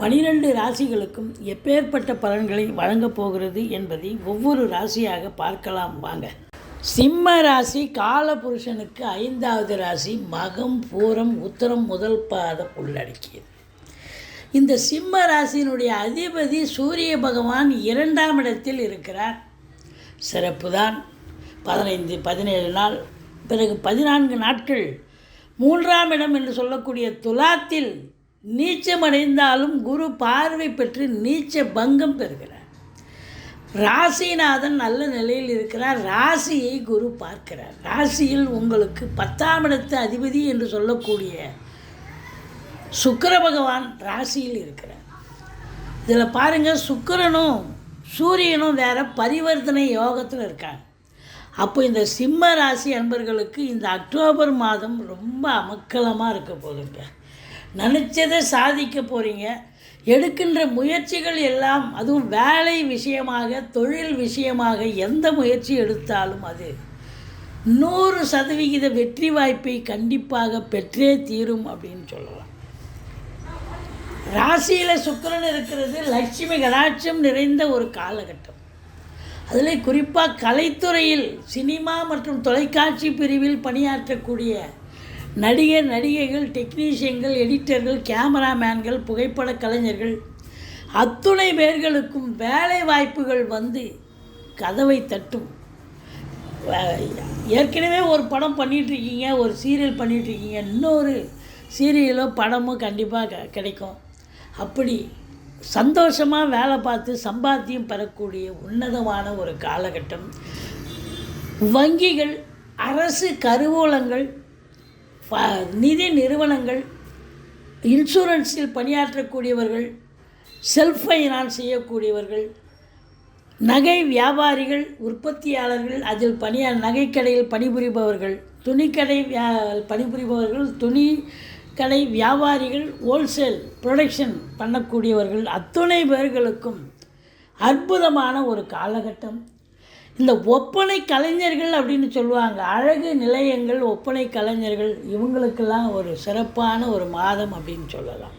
பனிரெண்டு ராசிகளுக்கும் எப்பேற்பட்ட பலன்களை வழங்கப் போகிறது என்பதை ஒவ்வொரு ராசியாக பார்க்கலாம் வாங்க. சிம்ம ராசி காலபுருஷனுக்கு ஐந்தாவது ராசி மகம் பூரம் உத்தரம் முதல் பாதம் உள்ளடக்கியது. இந்த சிம்ம ராசியினுடைய அதிபதி சூரிய பகவான் இரண்டாம் இடத்தில் இருக்கிறார். சிறப்பு தான் பதினைந்து பதினேழு நாள் பிறகு பதினான்கு நாட்கள் மூன்றாம் இடம் என்று சொல்லக்கூடிய துலாத்தில் நீச்சமடைந்தாலும் குரு பார்வை பெற்று நீச்ச பங்கம் பெறுகிறார். ராசிநாதன் நல்ல நிலையில் இருக்கிறார். ராசியை குரு பார்க்கிறார். ராசியில் உங்களுக்கு பத்தாம் இடத்து அதிபதி என்று சொல்லக்கூடிய சுக்கர பகவான் ராசியில் இருக்கிறார். இதில் பாருங்கள் சுக்கிரனும் சூரியனும் வேறு பரிவர்த்தனை யோகத்தில் இருக்காங்க. அப்போ இந்த சிம்ம ராசி அன்பர்களுக்கு இந்த அக்டோபர் மாதம் ரொம்ப அமக்கலமாக இருக்க போகுதுங்க. நினச்சதை சாதிக்க போகிறீங்க எடுக்கின்ற முயற்சிகள் எல்லாம் அதுவும் வேலை விஷயமாக தொழில் விஷயமாக எந்த முயற்சி எடுத்தாலும் அது. நூறு சதவிகித வெற்றி வாய்ப்பை கண்டிப்பாக பெற்றே தீரும் அப்படின்னு சொல்லலாம். ராசியில் சுக்கரன் இருக்கிறது லட்சுமி கடாட்சம் நிறைந்த ஒரு காலகட்டம். அதில் குறிப்பாக கலைத்துறையில் சினிமா மற்றும் தொலைக்காட்சி பிரிவில் பணியாற்றக்கூடிய நடிகர் நடிகைகள் டெக்னீஷியன்கள் எடிட்டர்கள் கேமராமேன்கள் புகைப்பட கலைஞர்கள் அத்துணை பேர்களுக்கும் வேலை வாய்ப்புகள் வந்து கதவை தட்டும். ஏற்கனவே ஒரு படம் பண்ணிகிட்ருக்கீங்க ஒரு சீரியல் பண்ணிகிட்ருக்கீங்க இன்னொரு சீரியலோ படமோ கண்டிப்பாக க கிடைக்கும். அப்படி சந்தோஷமாக வேலை பார்த்து சம்பாத்தியம் பெறக்கூடிய உன்னதமான ஒரு காலகட்டம். வங்கிகள் அரசு கருவூலங்கள் நிதி நிறுவனங்கள் இன்சூரன்ஸில் பணியாற்றக்கூடியவர்கள் செல்ஃப் ஃபைனான்ஸ் செய்யக்கூடியவர்கள் நகை வியாபாரிகள் உற்பத்தியாளர்கள் அதில் பணியா நகைக்கடையில் பணிபுரிபவர்கள் துணிக்கடை வியா பணிபுரிபவர்கள் துணி கடை வியாபாரிகள் ஹோல்சேல் ப்ரொடக்ஷன் பண்ணக்கூடியவர்கள் அத்துணை பேர்களுக்கும் அற்புதமான ஒரு காலகட்டம். இந்த ஒப்பனை கலைஞர்கள் அப்படின்னு சொல்லுவாங்க. அழகு நிலையங்கள் ஒப்பனை கலைஞர்கள் இவங்களுக்கெல்லாம் ஒரு சிறப்பான ஒரு மாதம் அப்படின்னு சொல்லலாம்.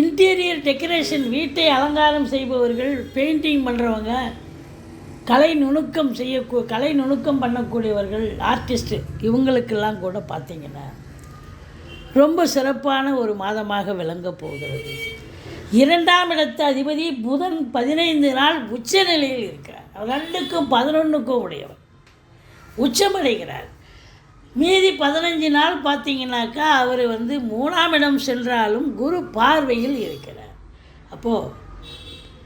இன்டீரியர் டெக்கரேஷன் வீட்டை அலங்காரம் செய்பவர்கள் பெயிண்டிங் பண்ணுறவங்க கலை நுணுக்கம் செய்ய கலை நுணுக்கம் பண்ணக்கூடியவர்கள் ஆர்டிஸ்ட்டு இவங்களுக்கெல்லாம் கூட பார்த்திங்கன்னா ரொம்ப சிறப்பான ஒரு மாதமாக விளங்கப் போகிறது. இரண்டாம் இடத்து அதிபதி புதன் பதினைந்து நாள் உச்சநிலையில் இருக்கிறார். ரெண்டுக்கும் பதினொன்றுக்கும் உடையவர். உச்சமடைகிறார். மீதி பதினஞ்சு நாள் பார்த்தீங்கன்னாக்கா அவர் வந்து மூணாம் இடம் சென்றாலும் குரு பார்வையில் இருக்கிறார். அப்போது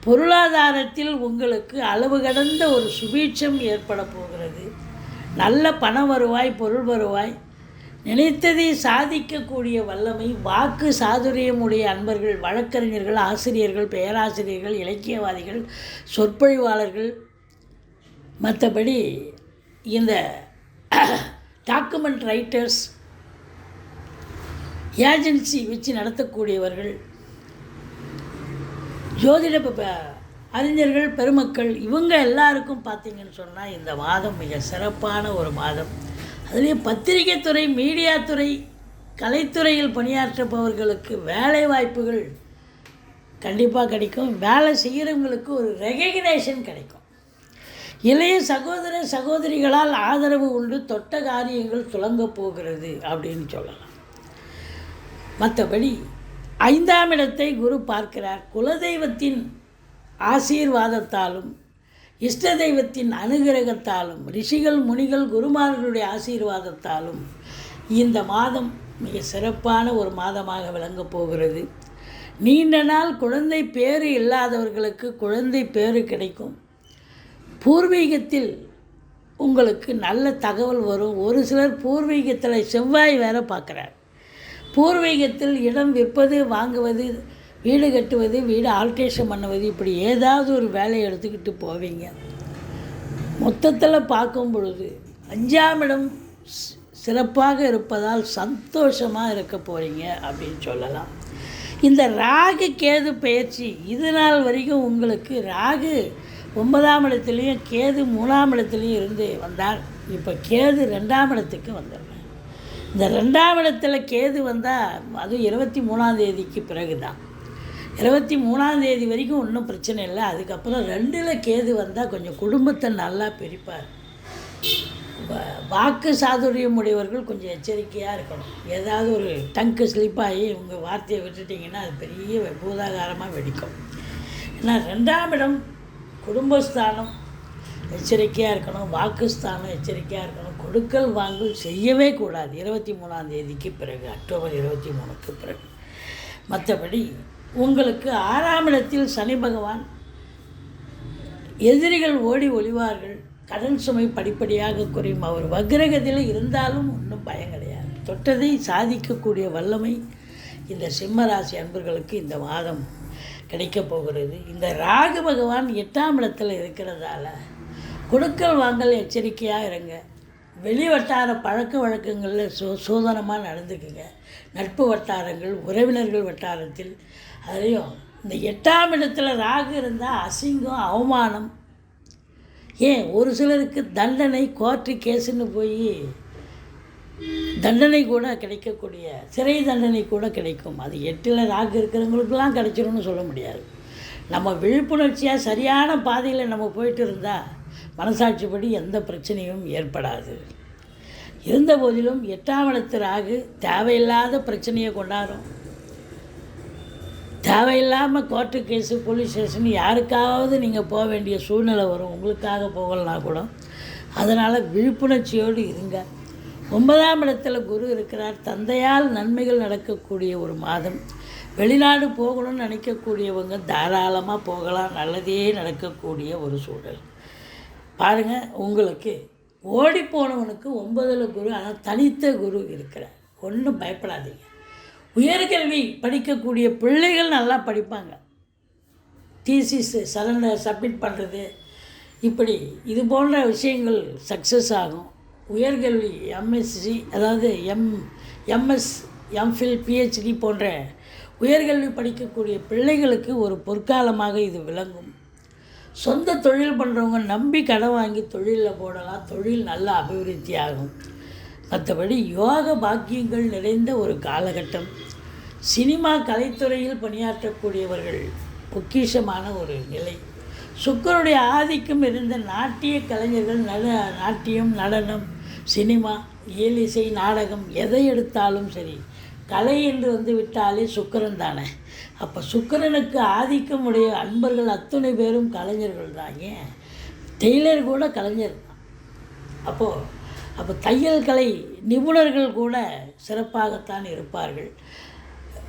பொருளாதாரத்தில் உங்களுக்கு அளவு கடந்த ஒரு சுபீட்சம் ஏற்பட போகிறது. நல்ல பண வருவாய் பொருள் வருவாய். நினைத்ததை சாதிக்கக்கூடிய வல்லமை வாக்கு சாதுரியமுடைய அன்பர்கள் வழக்கறிஞர்கள் ஆசிரியர்கள் பேராசிரியர்கள் இலக்கியவாதிகள் சொற்பொழிவாளர்கள் மற்றபடி இந்த டாக்குமெண்ட் ரைட்டர்ஸ் ஏஜென்சி வச்சு நடத்தக்கூடியவர்கள் ஜோதிட அறிஞர்கள் பெருமக்கள் இவங்க எல்லாருக்கும் பார்த்திங்கன்னு சொன்னால் இந்த மாதம் மிக சிறப்பான ஒரு மாதம். அதுலேயும் பத்திரிகை துறை மீடியா துறை கலைத்துறையில் பணியாற்றுபவர்களுக்கு வேலை வாய்ப்புகள் கண்டிப்பாக கிடைக்கும். வேலை செய்கிறவங்களுக்கு ஒரு ரெகக்னேஷன் கிடைக்கும். இளைய சகோதர சகோதரிகளால் ஆதரவு உண்டு தொட்ட காரியங்கள் துலங்கப் போகிறது அப்படின்னு சொல்லலாம். மற்றபடி ஐந்தாம் இடத்தை குரு பார்க்கிறார். குலதெய்வத்தின் ஆசீர்வாதத்தாலும் இஷ்ட தெய்வத்தின் அனுகிரகத்தாலும் ரிஷிகள் முனிகள் குருமார்களுடைய ஆசீர்வாதத்தாலும் இந்த மாதம் மிக சிறப்பான ஒரு மாதமாக விளங்கப் போகிறது. நீண்ட நாள் குழந்தை பேறு இல்லாதவர்களுக்கு குழந்தை பேறு கிடைக்கும். பூர்வீகத்தில் உங்களுக்கு நல்ல தகவல் வரும். ஒரு சிலர் பூர்வீகத்தில் செவ்வாய் வேற பார்க்குறார் பூர்வீகத்தில் இடம் விற்பது வாங்குவது வீடு கட்டுவது வீடு ஆல்ட்ரேஷன் பண்ணுவது இப்படி ஏதாவது ஒரு வேலையை எடுத்துக்கிட்டு போவீங்க. மொத்தத்தில் பார்க்கும் பொழுது அஞ்சாம் இடம் சிறப்பாக இருப்பதால் சந்தோஷமாக இருக்க போகிறீங்க அப்படின்னு சொல்லலாம். இந்த ராகு கேது பயிற்சி இது நாள் வரைக்கும் உங்களுக்கு ராகு ஒன்பதாம் இடத்துலையும் கேது மூணாம் இடத்துலையும் இருந்து வந்தால் இப்போ கேது ரெண்டாம் இடத்துக்கு வந்துடுறேன் இந்த ரெண்டாம் இடத்துல கேது வந்தால் அதுவும் இருபத்தி மூணாம் தேதிக்கு பிறகு தான் இருபத்தி மூணாம் தேதி வரைக்கும் ஒன்றும் பிரச்சனை இல்லை. அதுக்கப்புறம் ரெண்டில் கேது வந்தால் கொஞ்சம் குடும்பத்தை நல்லா பிரிப்பார். வாக்கு சாதுரியம் உடையவர்கள் கொஞ்சம் எச்சரிக்கையாக இருக்கணும். ஏதாவது ஒரு டங்கு ஸ்லிப்பாகி உங்கள் வார்த்தையை விட்டுட்டிங்கன்னா அது பெரிய பூதாகாரமாக வெடிக்கும். ஏன்னா ரெண்டாம் இடம் குடும்பஸ்தானம் எச்சரிக்கையாக இருக்கணும் வாக்குஸ்தானம் எச்சரிக்கையாக இருக்கணும் கொடுக்கல் வாங்கல் செய்யவே கூடாது. இருபத்தி மூணாம் தேதிக்கு பிறகு அக்டோபர் இருபத்தி மூணுக்கு பிறகு. மற்றபடி உங்களுக்கு ஆறாம் இடத்தில் சனி பகவான் எதிரிகள் ஓடி ஒளிவார்கள். கடன் சுமை படிப்படியாக குறையும். அவர் வக்ரகத்தில் இருந்தாலும் ஒன்றும் பயம் கிடையாது. தொட்டதை சாதிக்கக்கூடிய வல்லமை இந்த சிம்மராசி அன்பர்களுக்கு இந்த மாதம் கிடைக்கப் போகிறது. இந்த ராகு பகவான் எட்டாம் இடத்தில் இருக்கிறதால கொடுக்கல் வாங்கல் எச்சரிக்கையாக இருங்க. வெளி வட்டார பழக்க வழக்கங்களில் சோ சோதனமாக நடந்துக்குங்க. நட்பு வட்டாரங்கள் உறவினர்கள் வட்டாரத்தில். அதுலேயும் இந்த எட்டாம் இடத்துல ராகு இருந்தால் அசிங்கம் அவமானம். ஏன்? ஒரு சிலருக்கு தண்டனை கோர்ட்டு கேஸுன்னு போய் தண்டனை கூட கிடைக்கக்கூடிய சிறை தண்டனை கூட கிடைக்கும். அது எட்டில் ராகு இருக்கிறவங்களுக்கெல்லாம் கிடைச்சிரும்னு சொல்ல முடியாது. நம்ம விழிப்புணர்ச்சியாக சரியான பாதையில் நம்ம போயிட்டு இருந்தால் மனசாட்சிப்படி எந்த பிரச்சனையும் ஏற்படாது. இருந்த போதிலும் எட்டாம் இடத்து ராகு தேவையில்லாத பிரச்சனையை கொண்டாடும். தேவையில்லாமல் கோர்ட்டு கேஸு போலீஸ் ஸ்டேஷன் யாருக்காவது நீங்கள் போக வேண்டிய சூழ்நிலை வரும். உங்களுக்காக போகலனா கூட. அதனால் விழிப்புணர்ச்சியோடு இருங்க. ஒன்பதாம் இடத்துல குரு இருக்கிறார். தந்தையால் நன்மைகள் நடக்கக்கூடிய ஒரு மாதம். வெளிநாடு போகணும்னு நினைக்கக்கூடியவங்க தாராளமாக போகலாம். நல்லதே நடக்கக்கூடிய ஒரு சூழல். பாருங்கள் உங்களுக்கு ஓடி போனவனுக்கு ஒன்பதில் குரு ஆனால் தனித்த குரு இருக்கிறார். ஒன்றும் பயப்படாதீங்க. உயர்கல்வி படிக்கக்கூடிய பிள்ளைகள் நல்லா படிப்பாங்க. டிசிஸு சலண்டர் சப்மிட் பண்ணுறது இப்படி இது போன்ற விஷயங்கள் சக்ஸஸ் ஆகும். உயர்கல்வி எம்எஸ்சி அதாவது எம் எம்எஸ் எம்ஃபில் பிஹெச்டி போன்ற உயர்கல்வி படிக்கக்கூடிய பிள்ளைகளுக்கு ஒரு பொற்காலமாக இது விளங்கும். சொந்த தொழில் பண்ணுறவங்க நம்பி கடன் வாங்கி தொழிலில் போடலாம். தொழில் நல்ல அபிவிருத்தி ஆகும் மற்றபடி யோக பாக்கியங்கள் நிறைந்த ஒரு காலகட்டம். சினிமா கலைத்துறையில் பணியாற்றக்கூடியவர்கள் பொக்கிஷமான ஒரு நிலை. சுக்கருடைய ஆதிக்கம் இருந்த நாட்டிய கலைஞர்கள் நட நாட்டியம் நடனம் சினிமா இயலிசை நாடகம் எதை எடுத்தாலும் சரி கலை என்று வந்து விட்டாலே சுக்கரன் தானே. அப்போ சுக்கிரனுக்கு ஆதிக்கம் உடைய அன்பர்கள் அத்தனை பேரும் கலைஞர்கள் தாங்க டெய்லர் கூட கலைஞர் தான். அப்போது அப்போ தையல் கலை நிபுணர்கள் கூட சிறப்பாகத்தான் இருப்பார்கள்.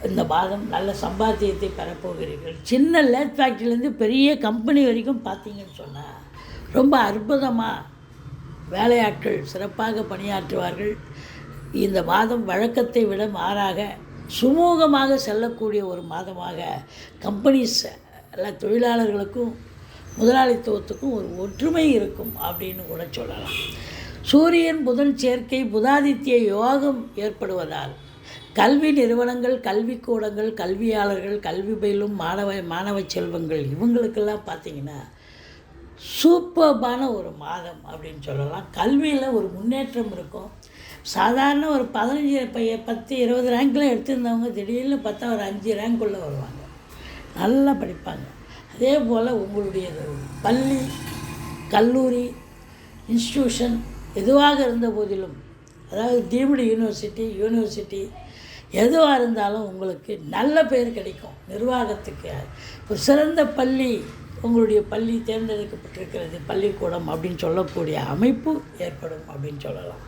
இந்த மாதம் நல்ல சம்பாத்தியத்தை பெறப்போகிறீர்கள். சின்ன லேத் ஃபேக்ட்ரிலேருந்து பெரிய கம்பெனி வரைக்கும் பார்த்தீங்கன்னு சொன்னால் ரொம்ப அற்புதமாக வேலையாட்கள் சிறப்பாக பணியாற்றுவார்கள். இந்த மாதம் வழக்கத்தை விட மாறாக சுமூகமாக செல்லக்கூடிய ஒரு மாதமாக கம்பெனிஸ் எல்லா தொழிலாளர்களுக்கும் முதலாளித்துவத்துக்கும் ஒரு ஒற்றுமை இருக்கும் அப்படின்னு கூட சொல்லலாம். சூரியன் புதன் சேர்க்கை புதாதித்ய யோகம் ஏற்படுவதால் கல்வி நிறுவனங்கள் கல்விக்கூடங்கள் கல்வியாளர்கள் கல்வி பயிலும் மாணவ மாணவ செல்வங்கள் இவங்களுக்கெல்லாம் பார்த்தீங்கன்னா சூப்பர்பான ஒரு மாதம் அப்படின்னு சொல்லலாம். கல்வியில் ஒரு முன்னேற்றம் இருக்கும். சாதாரண ஒரு பதினஞ்சு பைய பத்து இருபது ரேங்க்கில் எடுத்திருந்தவங்க திடீர்னு பார்த்தா ஒரு அஞ்சு ரேங்க்குள்ளே வருவாங்க. நல்லா படிப்பாங்க. அதே போல் உங்களுடைய பள்ளி கல்லூரி இன்ஸ்டியூஷன் எதுவாக இருந்த போதிலும் அதாவது டீம்டு யூனிவர்சிட்டி யூனிவர்சிட்டி எதுவாக இருந்தாலும் உங்களுக்கு நல்ல பேர் கிடைக்கும். நிர்வாகத்துக்கு. ஒரு சிறந்த பள்ளி உங்களுடைய பள்ளி தேர்ந்தெடுக்கப்பட்டிருக்கிறது பள்ளிக்கூடம் அப்படின்னு சொல்லக்கூடிய அமைப்பு ஏற்படும் அப்படின்னு சொல்லலாம்.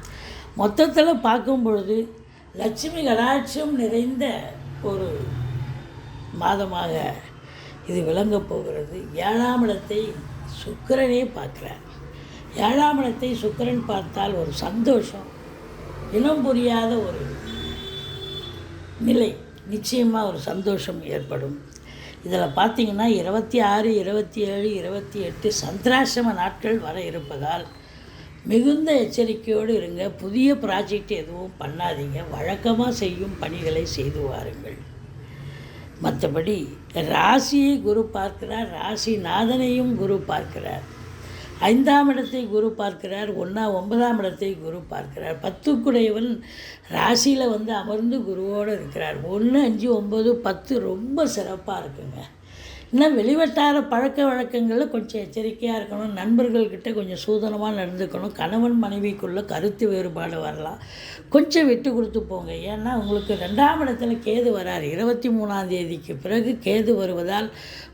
மொத்தத்தில் பார்க்கும் பொழுது லட்சுமி கடாட்சியம் நிறைந்த ஒரு மாதமாக இது விளங்கப் போகிறது. ஏழாம் இடத்தை சுக்கிரனே பார்க்குறார். ஏழாம் இடத்தை சுக்கிரன் பார்த்தால் ஒரு சந்தோஷம் இனம் புரியாத ஒரு நிலை. நிச்சயமாக ஒரு சந்தோஷம் ஏற்படும். இதில் பார்த்தீங்கன்னா இருபத்தி ஆறு இருபத்தி ஏழு இருபத்தி எட்டு சந்திராசிரம நாட்கள் வர இருப்பதால் மிகுந்த எச்சரிக்கையோடு இருங்க. புதிய ப்ராஜெக்ட் எதுவும் பண்ணாதீங்க. வழக்கமாக செய்யும் பணிகளை செய்து வாருங்கள். மற்றபடி ராசியை குரு பார்க்கிறார். ராசி நாதனையும் குரு பார்க்கிறார். ஐந்தாம் இடத்தை குரு பார்க்கிறார் ஒன்றா ஒன்பதாம் இடத்தை குரு பார்க்கிறார். பத்துக்குடையவன் ராசியில் வந்து அமர்ந்து குருவோடு இருக்கிறார். ஒன்று அஞ்சு ஒம்பது பத்து ரொம்ப சிறப்பாக இருக்குங்க. இன்னும் வெளிவட்டார பழக்க வழக்கங்களில் கொஞ்சம் எச்சரிக்கையாக இருக்கணும். நண்பர்கள்கிட்ட கொஞ்சம் சூதனமாக நடந்துக்கணும். கணவன் மனைவிக்குள்ளே கருத்து வேறுபாடு வரலாம். கொஞ்சம் விட்டு கொடுத்து போங்க. ஏன்னா உங்களுக்கு ரெண்டாம் இடத்துல கேது வரார். இருபத்தி மூணாம் தேதிக்கு பிறகு கேது வருவதால்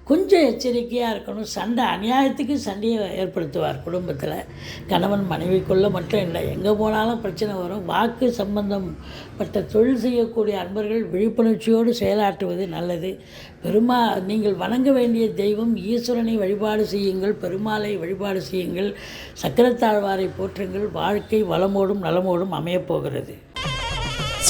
கொஞ்சம் எச்சரிக்கையாக இருக்கணும். சண்டை அநியாயத்துக்கு சண்டையை ஏற்படுத்துவார் குடும்பத்தில். கணவன் மனைவிக்குள்ளே மட்டும் இல்லை. எங்கே போனாலும் பிரச்சனை வரும். வாக்கு சம்பந்தப்பட்ட தொழில் செய்யக்கூடிய அன்பர்கள் விழிப்புணர்ச்சியோடு செயலாற்றுவது நல்லது. பெருமா நீங்கள் வணங்க வேண்டிய தெய்வம் ஈஸ்வரனை வழிபாடு செய்யுங்கள். பெருமாளை வழிபாடு செய்யுங்கள். சக்கரத்தாழ்வாரை போற்றுங்கள். வாழ்க்கை வளமோடும் நலமோடும் அமையப் போகிறது.